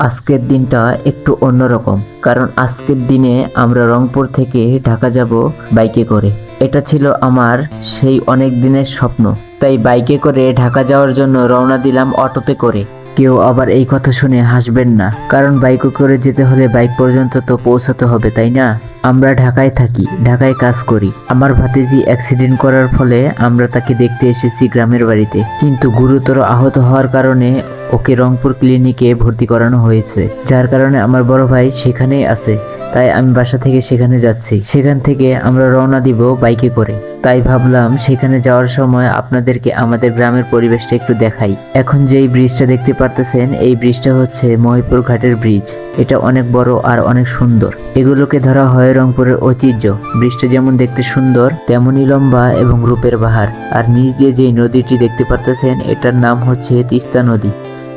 আজকের দিনটা একটু অন্যরকম, কারণ আজকের দিনে আমরা রংপুর থেকে ঢাকা যাব বাইকে করে। এটা ছিল আমার সেই অনেক দিনের স্বপ্ন, তাই বাইকে করে ঢাকা যাওয়ার জন্য রওনা দিলাম অটোতে করে। কেউ আবার এই কথা শুনে হাসবেন না। কারণ বাইকে করে যেতে হলে বাইক পর্যন্ত তো পৌঁছাতে হবে, তাই না? আমরা ঢাকায় থাকি, ঢাকায় কাজ করি। আমার ভাতিজি অ্যাক্সিডেন্ট করার ফলে আমরা তাকে দেখতে এসেছি গ্রামের বাড়িতে। কিন্তু গুরুতর আহত হওয়ার কারণে ওকে রংপুর ক্লিনিকে ভর্তি করানো হয়েছে। যার কারণে আমার বড় ভাই সেখানেই আছে। তাই আমি বাসা থেকে সেখানে যাচ্ছি। সেখান থেকে আমরা রওনা দিব বাইকে করে। তাই ভাবলাম সেখানে যাওয়ার সময় আপনাদেরকে আমাদের গ্রামের পরিবেশটা একটু দেখাই। এখন যেই ব্রিজটা দেখতে পারতেছেন, এই ব্রিজটা হচ্ছে মহিপুর ঘাটের ব্রিজ। এটা অনেক বড় আর অনেক সুন্দর। এগুলোকে ধরা হয় রংপুরের ঐতিহ্য। ব্রিজটা যেমন দেখতে সুন্দর তেমনই লম্বা এবং রূপের বাহার। আর নিচ দিয়ে যে নদীটি দেখতে পারতেছেন, এটার নাম হচ্ছে তিস্তা নদী।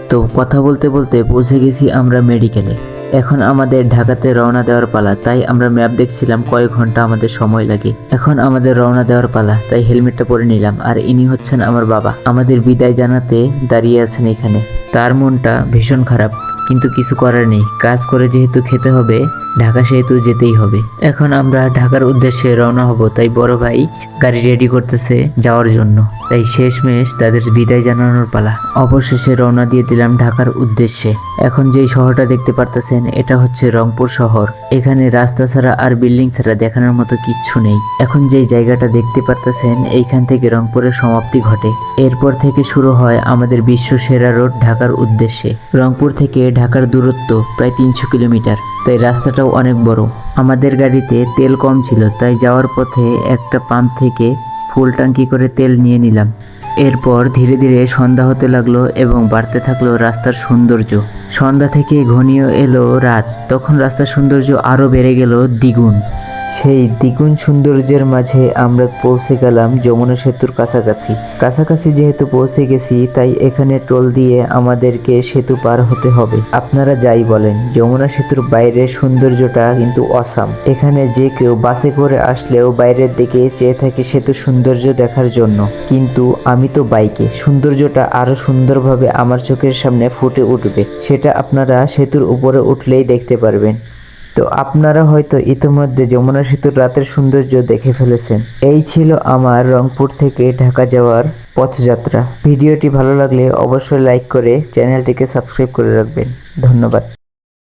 তো কথা বলতে বলতে পৌঁছে গেছি আমরা মেডিকেলে। এখন আমাদের ঢাকাতে রওনা দেওয়ার পালা, তাই আমরা ম্যাপ দেখছিলাম কয়েক ঘণ্টা আমাদের সময় লাগে। এখন আমাদের রওনা দেওয়ার পালা, তাই হেলমেটটা পরে নিলাম, আর ইনি হচ্ছেন আমার বাবা। আমাদের বিদায় জানাতে দাঁড়িয়ে আছেন এখানে। তার মনটা ভীষণ খারাপ, কিন্তু কিছু করার নেই। কাজ করে যেহেতু খেতে হবে ঢাকা সেহেতু যেতেই হবে। এখন আমরা ঢাকার উদ্দেশ্যে রওনা হব, তাই বড় ভাই গাড়ি রেডি করতেছে যাওয়ার জন্য। তাই শেষমেশ তাদের বিদায় জানানোর পালা। অবশেষে রওনা দিয়ে দিলাম ঢাকার উদ্দেশ্যে। এখন যেই শহরটা দেখতে পারতেছেন, এটা হচ্ছে রংপুর শহর। এখানে রাস্তা ছাড়া আর বিল্ডিং ছাড়া দেখানোর মতো কিচ্ছু নেই। এখন যেই জায়গাটা দেখতে পারতেছেন, এইখান থেকে রংপুরের সমাপ্তি ঘটে। এরপর থেকে শুরু হয় আমাদের বিশ্ব সেরা রোড ঢাকার উদ্দেশ্যে। রংপুর থেকে ঢাকার দূরত্ব প্রায় তিনশো কিলোমিটার। তাই রাস্তাটাও অনেক বড়। আমাদের গাড়িতে তেল কম ছিল, তাই যাওয়ার পথে একটা পাম্প থেকে ফুল ট্যাঙ্কি করে তেল নিয়ে নিলাম। এরপর ধীরে ধীরে সন্ধ্যা হতে লাগল এবং বাড়তে থাকল রাস্তার সৌন্দর্য। সন্ধ্যা থেকে ঘনিয়ে এলো রাত, তখন রাস্তার সৌন্দর্য আরও বেড়ে গেল দ্বিগুণ। সেই দ্বিগুণ সৌন্দর্যের মাঝে আমরা পৌঁছে গেলাম যমুনা সেতুর কাছাকাছি। কাছাকাছি যেহেতু পৌঁছে গেছি, তাই এখানে টোল দিয়ে আমাদেরকে সেতু পার হতে হবে। আপনারা যাই বলেন, যমুনা সেতুর বাইরের সৌন্দর্যটা কিন্তু অসাম। এখানে যে কেউ বাসে করে আসলেও বাইরের দিকে চেয়ে থাকে সেতু সৌন্দর্য দেখার জন্য। কিন্তু আমি তো বাইকে, সৌন্দর্যটা আরও সুন্দরভাবে আমার চোখের সামনে ফুটে উঠবে। সেটা আপনারা সেতুর উপরে উঠলেই দেখতে পারবেন। তো আপনারা হয়তো ইতিমধ্যে যমুনা সেতুর রাতের সৌন্দর্য দেখে ফেলেছেন। এই ছিল আমার রংপুর থেকে ঢাকা যাওয়ার পথযাত্রা। ভিডিওটি ভালো লাগলে অবশ্যই লাইক করে চ্যানেলটিকে সাবস্ক্রাইব করে রাখবেন। ধন্যবাদ।